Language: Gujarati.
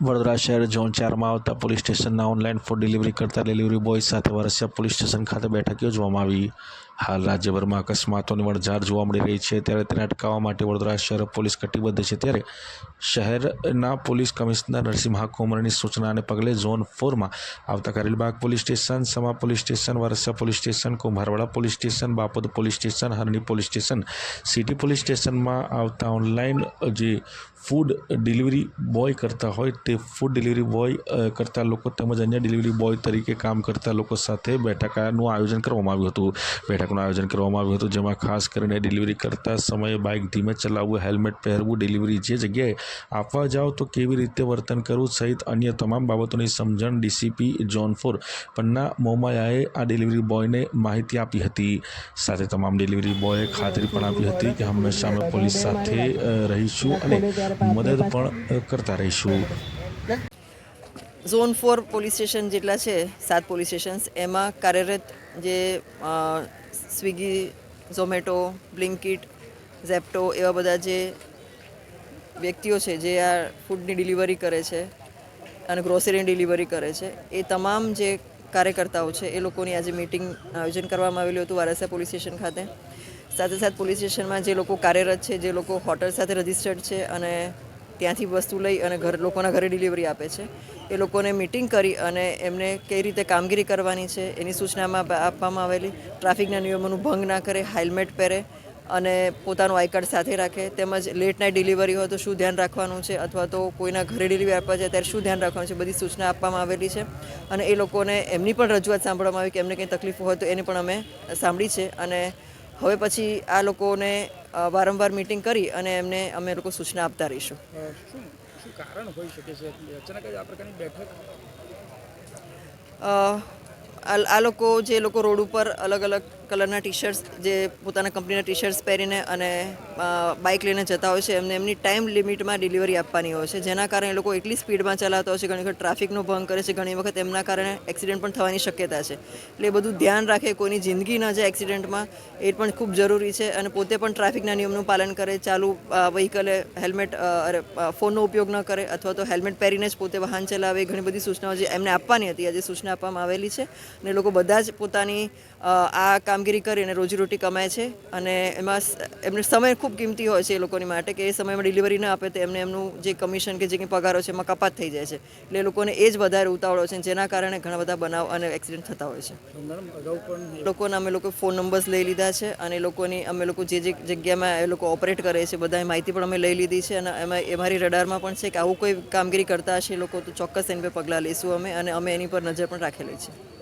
વડોદરા શહેર ઝોન ચારમાં આવતા પોલીસ સ્ટેશનના ઓનલાઈન ફૂડ ડિલિવરી કરતા ડિલિવરી બોય સાથે વરસિયા પોલીસ સ્ટેશન ખાતે બેઠક યોજવામાં આવી. હાલ રાજ્યભરમાં અકસ્માતોની વણઝાર જોવા મળી રહી છે ત્યારે તેને અટકાવવા માટે વડોદરા શહેર પોલીસ કટિબદ્ધ છે ત્યારે શહેરના પોલીસ કમિશનર નરસિંહ કોમરની સૂચનાને પગલે ઝોન ફોરમાં આવતા Karelibaug police station, Sama police station, Varasiya police station, Kumbharwada police station, Bapod police station, Harni police station, city police સ્ટેશનમાં આવતા ઓનલાઈન જે ફૂડ ડિલિવરી બોય કરતા હોય તે ફૂડ ડિલિવરી બોય કરતા લોકો તેમજ અન્ય ડિલિવરી બોય તરીકે કામ કરતા લોકો સાથે બેઠકનું આયોજન કરવામાં આવ્યું હતું. બેઠકનું આયોજન કરવામાં આવ્યું હતું, જેમાં ખાસ કરીને ડિલિવરી કરતા સમયે બાઇક ધીમે ચલાવવું હેલ્મેટ પહેરવું ડિલિવરી જે જગ્યાએ આપવા જાઓ તો કેવી રીતે વર્તન કરવું સહિત અન્ય તમામ બાબતોની સમજણ ડીસીપી જોન ફોર પન્ના મોમાયાએ આ ડિલિવરી બોયને માહિતી આપી હતી. સાથે તમામ ડિલિવરી બોયે ખાતરી પણ આપી હતી કે હંમેશા અમે પોલીસ સાથે રહીશું અને મદદ પણ કરતા રહીશું. ઝોન ફોર પોલીસ સ્ટેશન જેટલા છે, સાત પોલીસ સ્ટેશન્સ, એમાં કાર્યરત જે સ્વિગી, ઝોમેટો, બ્લિંકિટ, ઝેપ્ટો એવા બધા જે વ્યક્તિઓ છે જે આ ફૂડની ડિલિવરી કરે છે અને ગ્રોસરીની ડિલિવરી કરે છે, એ તમામ જે કાર્યકર્તાઓ છે એ લોકોની આજે મિટિંગ આયોજન કરવામાં આવેલું હતું વારાસા પોલીસ સ્ટેશન ખાતે. સાથે સાથે પોલીસ સ્ટેશનમાં જે લોકો કાર્યરત છે, જે લોકો હોટલ સાથે રજિસ્ટર્ડ છે અને ત્યાંથી વસ્તુ લઈ અને ઘર લોકોના ઘરે ડિલિવરી આપે છે. એ લોકોને મિટિંગ કરી અને એમને કઈ રીતે કામગીરી કરવાની છે એની સૂચનામાં આપવામાં આવેલી. ટ્રાફિકના નિયમોનું ભંગ ના કરે હેલ્મેટ પહેરે અને પોતાનું આઈ કાર્ડ સાથે રાખે. તેમજ લેટ નાઇટ ડિલિવરી હોય તો શું ધ્યાન રાખવાનું છે અથવા તો કોઈના ઘરે ડિલિવરી આપવા જાય ત્યારે શું ધ્યાન રાખવાનું છે? બધી સૂચના આપવામાં આવેલી છે. અને એ લોકોને એમની પણ રજૂઆત સાંભળવામાં આવી કે એમને કંઈ તકલીફ હોય તો એને પણ અમે સાંભળી છે અને હવે પછી આ લોકોને વારંવાર મિટિંગ કરી અને એમને અમે લોકો સૂચના આપતા રહીશું. શું શું કારણ હોઈ શકે છે? અચાનક જ આ પ્રકારની બેઠક? આ આ લોકો જે લોકો રોડ ઉપર અલગ અલગ કલરના ટી શર્ટ્સ જે પોતાના કંપનીના ટી શર્ટ્સ પહેરીને અને બાઇક લઈને જતા હોય છે, એમને એમની ટાઈમ લિમિટમાં ડિલિવરી આપવાની હોય છે, જેના કારણે એ લોકો એટલી સ્પીડમાં ચલાવતા હોય છે ઘણી વખત ટ્રાફિકનો ભંગ કરે છે, ઘણી વખત એમના કારણે એક્સિડન્ટ પણ થવાની શક્યતા છે. એટલે એ બધું ધ્યાન રાખે, કોઈની જિંદગી ન જાય એક્સિડન્ટમાં, એ પણ ખૂબ જરૂરી છે અને પોતે પણ ટ્રાફિકના નિયમનું પાલન કરે, ચાલુ વ્હીકલે હેલ્મેટ અરે ફોનનો ઉપયોગ ન કરે, અથવા તો હેલ્મેટ પહેરીને જ પોતે વાહન ચલાવે, ઘણી બધી સૂચનાઓ જે એમને આપવાની હતી, આજે સૂચના આપવામાં આવેલી છે. અને લોકો બધા જ પોતાની આ આ કામગીરી કરીને રોજીરોટી કમાય છે અને એમાં એમને સમય ખૂબ કિંમતી હોય છે એ લોકોની માટે કે એ સમયમાં ડિલિવરી ન આપે તો એમને એમનું જે કમિશન કે જે કંઈ પગારો છે એમાં કપાત થઈ જાય છે. એટલે એ લોકોને એ જ વધારે ઉતાવળો છે જેના કારણે ઘણા બધા બનાવ અને એક્સિડન્ટ થતા હોય છે. લોકોના અમે લોકો ફોન નંબર્સ લઈ લીધા છે અને એ લોકોની અમે લોકો જે જે જગ્યામાં એ લોકો ઓપરેટ કરે છે બધા માહિતી પણ અમે લઈ લીધી છે અને એમાં એ મારી રડારમાં પણ છે કે આવું કોઈ કામગીરી કરતા હશે એ લોકો તો ચોક્કસ એની પર પગલાં લઈશું અમે અને અમે એની પર નજર પણ રાખેલી છે.